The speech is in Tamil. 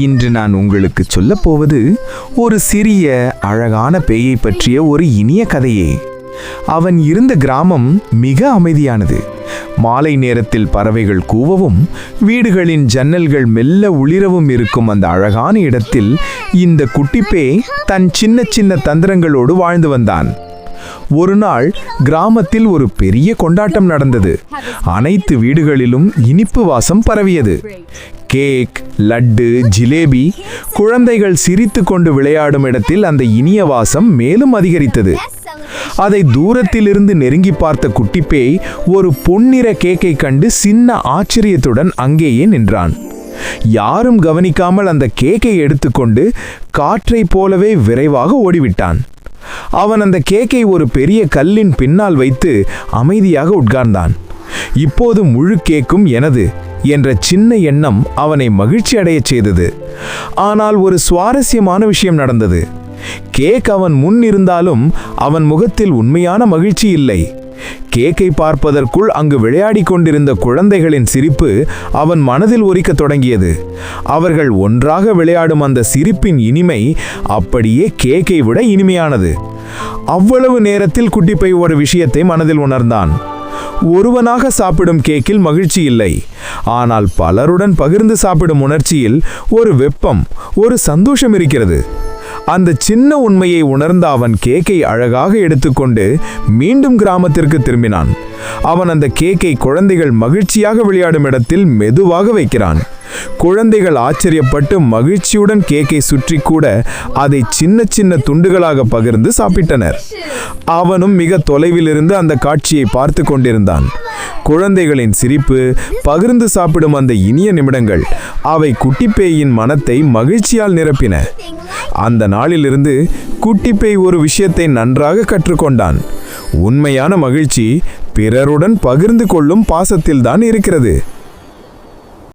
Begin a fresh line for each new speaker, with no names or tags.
இன்று நான் உங்களுக்கு சொல்லப் போவது ஒரு சிறிய அழகான பேயை பற்றிய ஒரு இனிய கதையே. அவன் இருந்த கிராமம் மிக அமைதியானது. மாலை நேரத்தில் பறவைகள் கூவவும் வீடுகளின் ஜன்னல்கள் மெல்ல உளிரவும் இருக்கும் அந்த அழகான இடத்தில் இந்த குட்டிப்பே தன் சின்ன சின்ன தந்திரங்களோடு வாழ்ந்து வந்தான். ஒரு நாள் கிராமத்தில் ஒரு பெரிய கொண்டாட்டம் நடந்தது. அனைத்து வீடுகளிலும் இனிப்பு வாசம் பரவியது. கேக் லட்டு ஜிலேபி குழந்தைகள் சிரித்து கொண்டு விளையாடும் இடத்தில் அந்த இனிய வாசம் மேலும் அதிகரித்தது. அதை தூரத்திலிருந்து நெருங்கி பார்த்த குட்டிப்பேய் ஒரு பொன்னிற கேக்கை கண்டு சின்ன ஆச்சரியத்துடன் அங்கேயே நின்றான். யாரும் கவனிக்காமல் அந்த கேக்கை எடுத்துக்கொண்டு காற்றைப் போலவே விரைவாக ஓடிவிட்டான். அவன் அந்த கேக்கை ஒரு பெரிய கல்லின் பின்னால் வைத்து அமைதியாக உட்கார்ந்தான். இப்போது முழு கேக்கும் எனது. என்ற சின்ன எண்ணம் அவனை மகிழ்ச்சி அடையச் செய்தது. ஆனால் ஒரு சுவாரஸ்யமான விஷயம் நடந்தது. கேக் அவன் முன் இருந்தாலும் அவன் முகத்தில் உண்மையான மகிழ்ச்சி இல்லை. கேக்கை பார்ப்பதற்குள் அங்கு விளையாடிக் கொண்டிருந்த குழந்தைகளின் சிரிப்பு அவன் மனதில் ஒரிக்கத் தொடங்கியது. அவர்கள் ஒன்றாக விளையாடும் அந்த சிரிப்பின் இனிமை அப்படியே கேக்கை விட இனிமையானது. அவ்வளவு நேரத்தில் குட்டிப்பை ஒரு விஷயத்தை மனதில் உணர்ந்தான். ஒருவனாக சாப்பிடும் கேக்கில் மகிழ்ச்சி இல்லை. ஆனால் பலருடன் பகிர்ந்து சாப்பிடும் உணர்ச்சியில் ஒரு வெப்பம் ஒரு சந்தோஷம் இருக்கிறது. அந்த சின்ன உண்மையை உணர்ந்த அவன் கேக்கை அழகாக எடுத்துக்கொண்டு மீண்டும் கிராமத்திற்கு திரும்பினான். அவன் அந்த கேக்கை குழந்தைகள் மகிழ்ச்சியாக விளையாடும் இடத்தில் மெதுவாக வைக்கிறான். குழந்தைகள் ஆச்சரியப்பட்டு மகிழ்ச்சியுடன் கேக்கை சுற்றி கூட அதை சின்ன சின்ன துண்டுகளாக பகிர்ந்து சாப்பிட்டனர். அவனும் மிக தொலைவிலிருந்து அந்த காட்சியை பார்த்து கொண்டிருந்தான். குழந்தைகளின் சிரிப்பு பகிர்ந்து சாப்பிடும் அந்த இனிய நிமிடங்கள் அவை குட்டிப்பேயின் மனத்தை மகிழ்ச்சியால் நிரப்பின. அந்த நாளிலிருந்து குட்டிப்பை ஒரு விஷயத்தை நன்றாக கற்றுக்கொண்டான். உண்மையான மகிழ்ச்சி பிறருடன் பகிர்ந்து கொள்ளும் பாசத்தில்தான் இருக்கிறது.